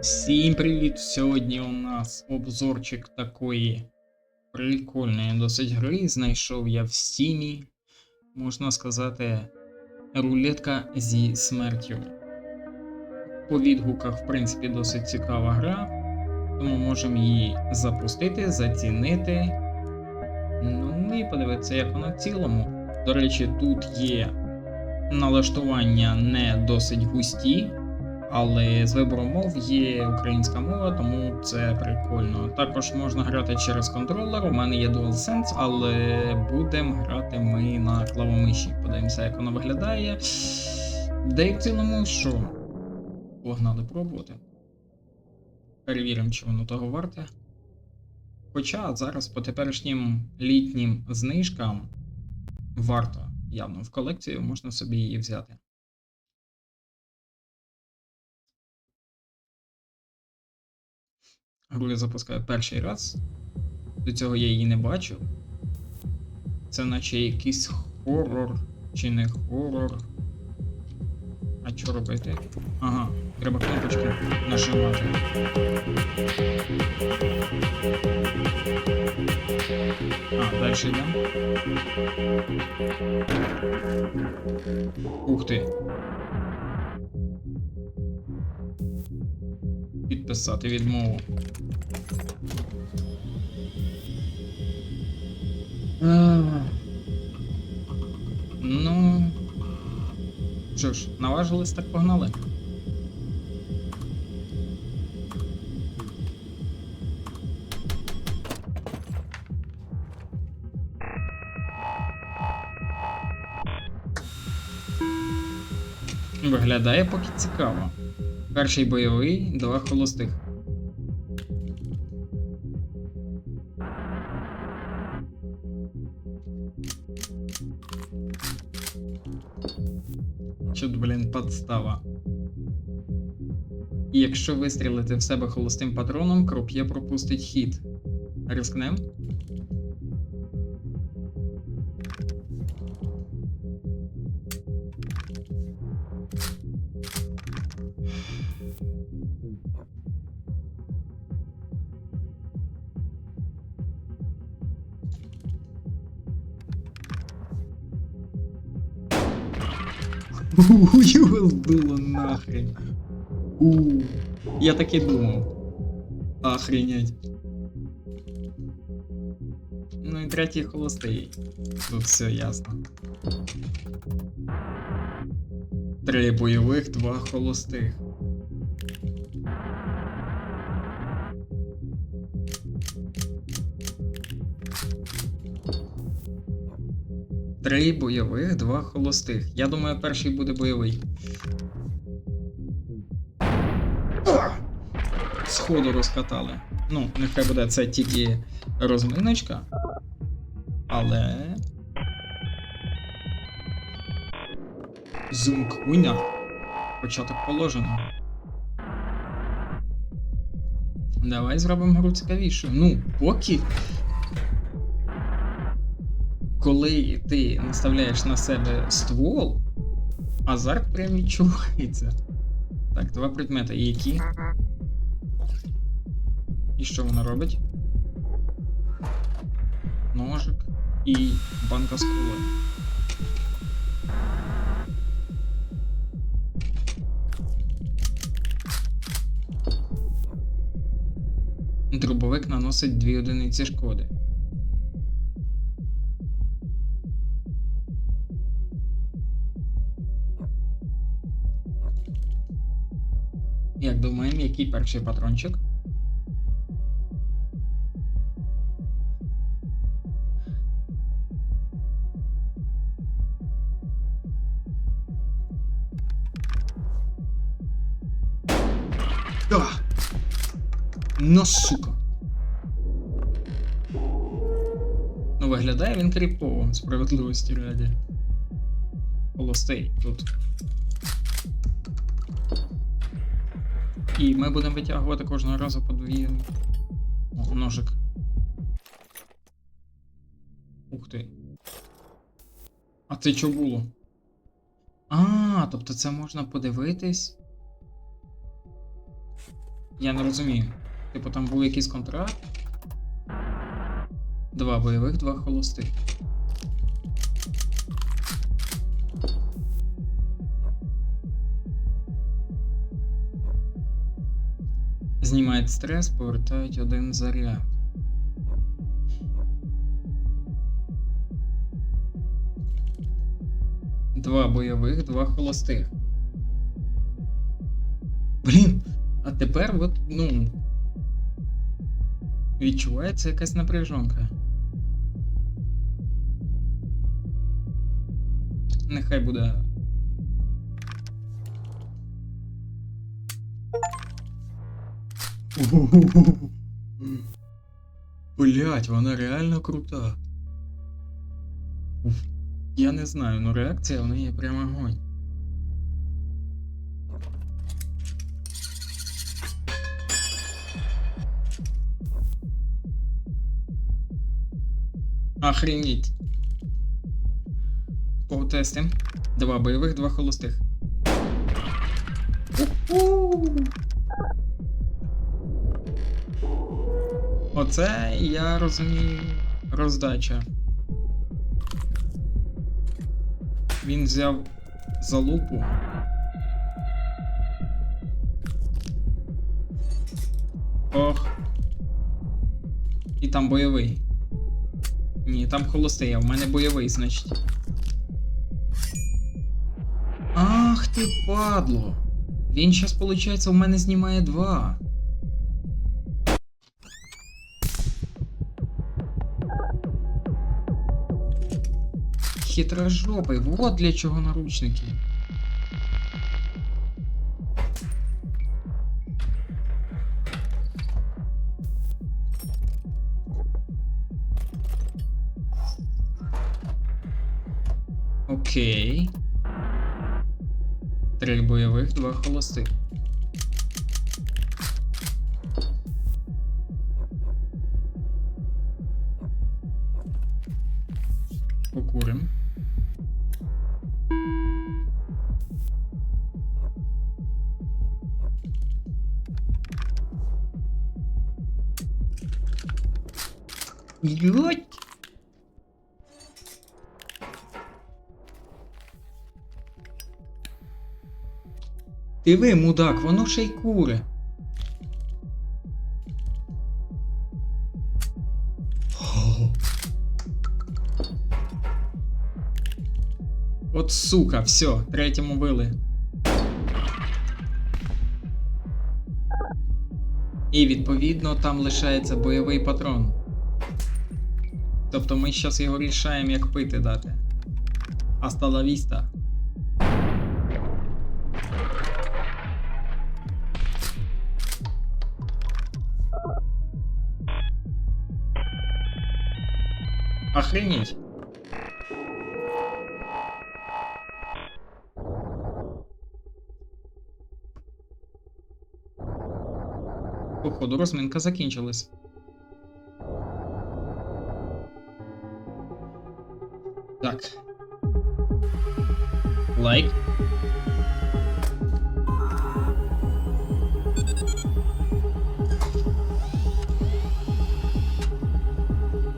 Всім привіт! Сьогодні у нас обзорчик такої прикольної досить гри. Знайшов я в стімі, можна сказати, рулетка зі смертю. По відгуках, в принципі, досить цікава гра, тому можемо її запустити, зацінити. Ну і подивитися, як вона в цілому. До речі, тут є налаштування не досить густі. Але з вибором мов є українська мова, тому це прикольно. Також можна грати через контролер. У мене є DualSense, але будемо грати ми на клавомиші. Подивимося, як воно виглядає. Де в цілому, що? Погнали пробувати. Перевіримо, чи воно того варте. Хоча зараз по теперішнім літнім знижкам варто явно в колекцію можна собі її взяти. Гру я запускаю перший раз. До цього я її не бачив. Це наче якийсь хорор чи не хорор. А що робити? Ага, треба кнопочки нажимати. А, далі йдемо. Ух ти. Підписати відмову. А, Ну. Що ж, наважились, так погнали. Виглядає поки цікаво. Перший бойовий, два холостих. Чот, блін, подстава. І якщо вистрілити в себе холостим патроном, круп'є пропустить хід. Рискнем? У, Його збило нахрен. У, я так і думав. Охренеть. Ну і третій холостий. Тут все ясно. Три бойових, два холостих. Три бойових, два холостих. Я думаю, перший буде бойовий. Сходу розкатали. Ну, нехай буде це тільки розминочка. Але. Зумк уйня. Початок положено. Давай зробимо гру цікавіше. Ну, поки коли ти наставляєш на себе ствол, азарт прям відчувається. Так, два предмети. І які? І що вона робить? Ножик і банка з колою. Дробовик наносить 2 одиниці шкоди. Як думаємо, який перший патрончик? Да! Ну, сука. Ну, виглядає він кріпово, справедливості раді. Холостей тут. І ми будемо витягувати кожного разу по дві. Ножик. Ух ти. А це що було? А, тобто це можна подивитись. Я не розумію. Типу там був якийсь контракт. Два бойових, два холостих. Знімають стрес, повертають один заряд. Два бойових, два холостих. Блін, а тепер от, ну. Відчувається якась напряжонка. Нехай буде. Блять, вона реально крута. Я не знаю, ну реакція в неї прямо огонь. Охренеть. Повтестим. Два бойових, два холостих. Уху! Оце я розумію роздача. Він взяв залупу. Ох. І там бойовий. Ні, там холостий, а в мене бойовий, значить. Ах ти падло! Він щас, виходить, у мене знімає два. Хитрожопий, вот для чого наручники. Окей. Три бойових, два холостих. Ти ви, мудак, воно ще й куре. От сука, все, третьому били. І відповідно там лишається бойовий патрон. Тобто ми зараз його рішаємо, як пити дати. Аста Охренеть. Походу, розминка закінчилась. Так. Лайк.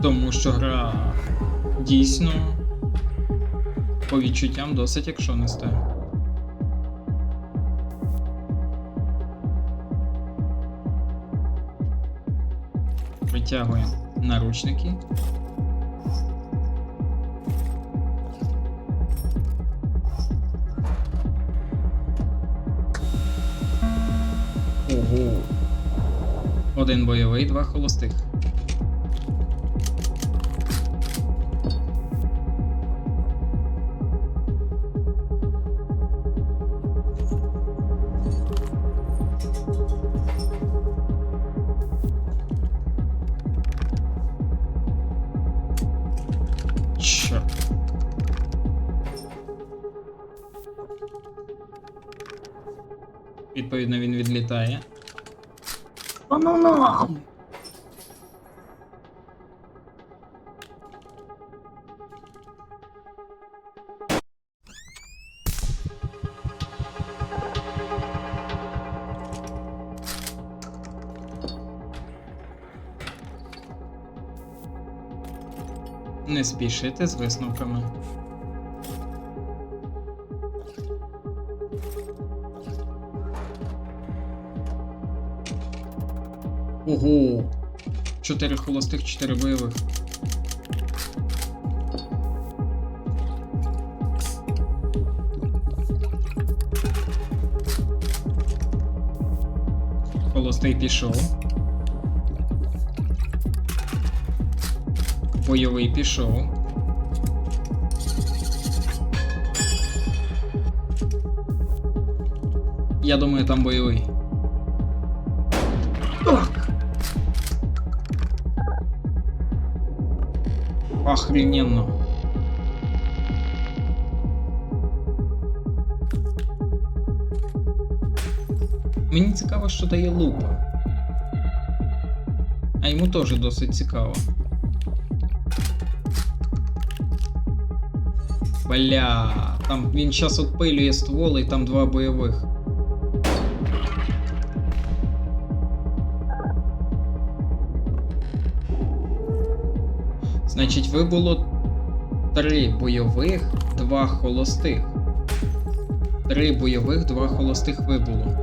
Тому що гра дійсно по відчуттям досить якщо не стає. Витягуємо наручники. Один бойовий, два холостих. Відповідно, він відлітає. А ну нахуй! Не спішити з висновками. Ого! Чотири холостих, чотири бойових. Холостий пішов. Бойовий пішов. Я думаю, там бойовий. Охрененно. Мені цікаво, що дає лупа. А йому теж досить цікаво. Бля, там він зараз отпилює стволи і там два бойових. Значить, ви було три бойових, два холостих. Три бойових, два холостих вибуло.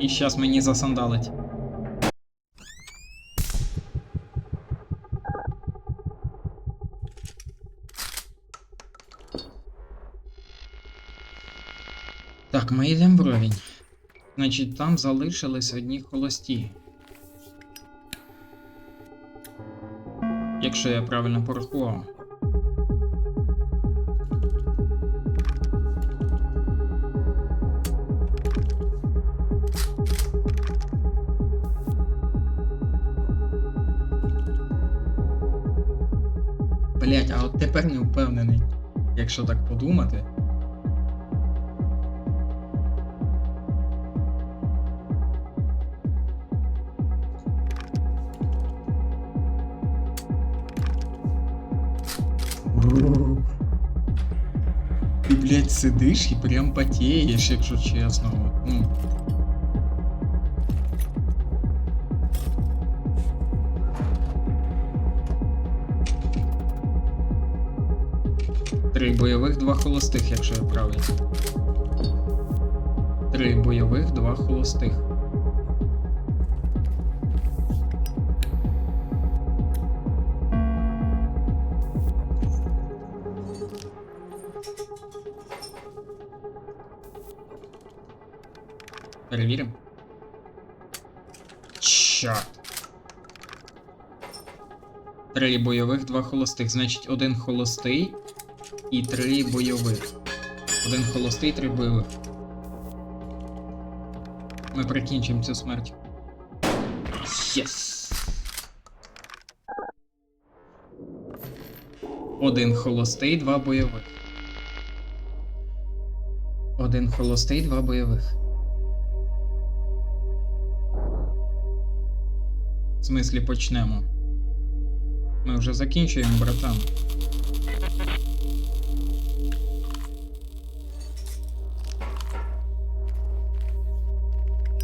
І щас мені засандалить. Так, ми йдемо вровень. Значить, там залишились одні холості. Якщо я правильно порахував. Блять, а от тепер не впевнений, якщо так подумати. Сидиш і прям потієш, якщо чесно. Ну. Три бойових, два холостих, якщо я правильно. Три бойових, два холостих. Три бойових, два холостих. Значить, один холостий і три бойових. Один холостий, три бойових. Ми прикінчимо цю смерть. Єс! Один холостий, два бойових. Один холостий, два бойових. В смислі почнемо. Ми вже закінчуємо, братан.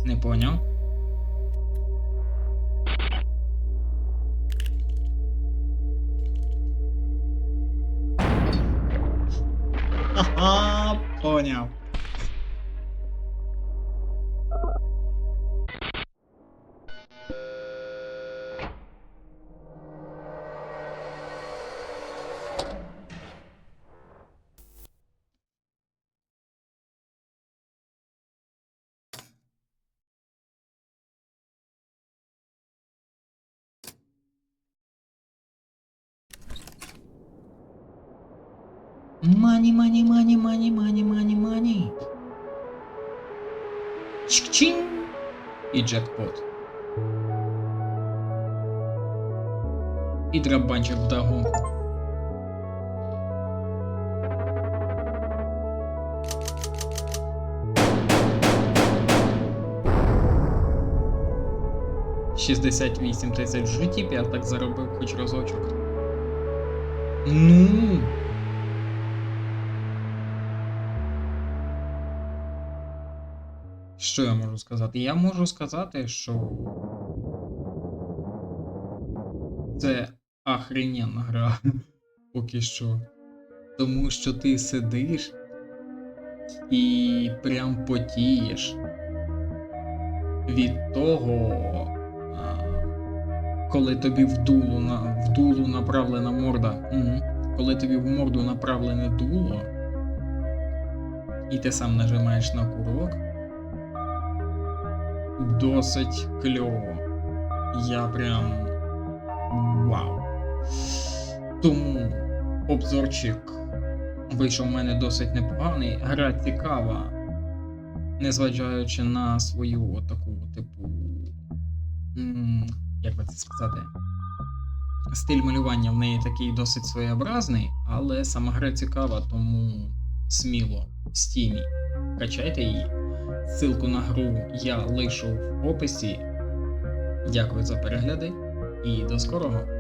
Не поняв. Ага. Мані, мані, мані, мані, мані, мані, мані. Чик-чин. І джекпот. І драбанчик вдогонку. Шістдесят вісім тисяч в житті б так заробив хоч разочок. Ну. Що я можу сказати? Я можу сказати, що це охрененна гра поки що. Тому що ти сидиш і прям потієш від того, коли тобі в дулу, на, в дулу направлена морда. Угу. Коли тобі в морду направлене дуло, і ти сам нажимаєш на курок. Досить кльово. Я прям. Вау. Тому обзорчик вийшов у мене досить непоганий. Гра цікава, незважаючи на свою таку, типу. Як би це сказати? Стиль малювання в неї такий досить своєобразний, але сама гра цікава, тому сміло в стімі. Качайте її. Ссылку на гру я лишу в описі. Дякую за перегляди і до скорого!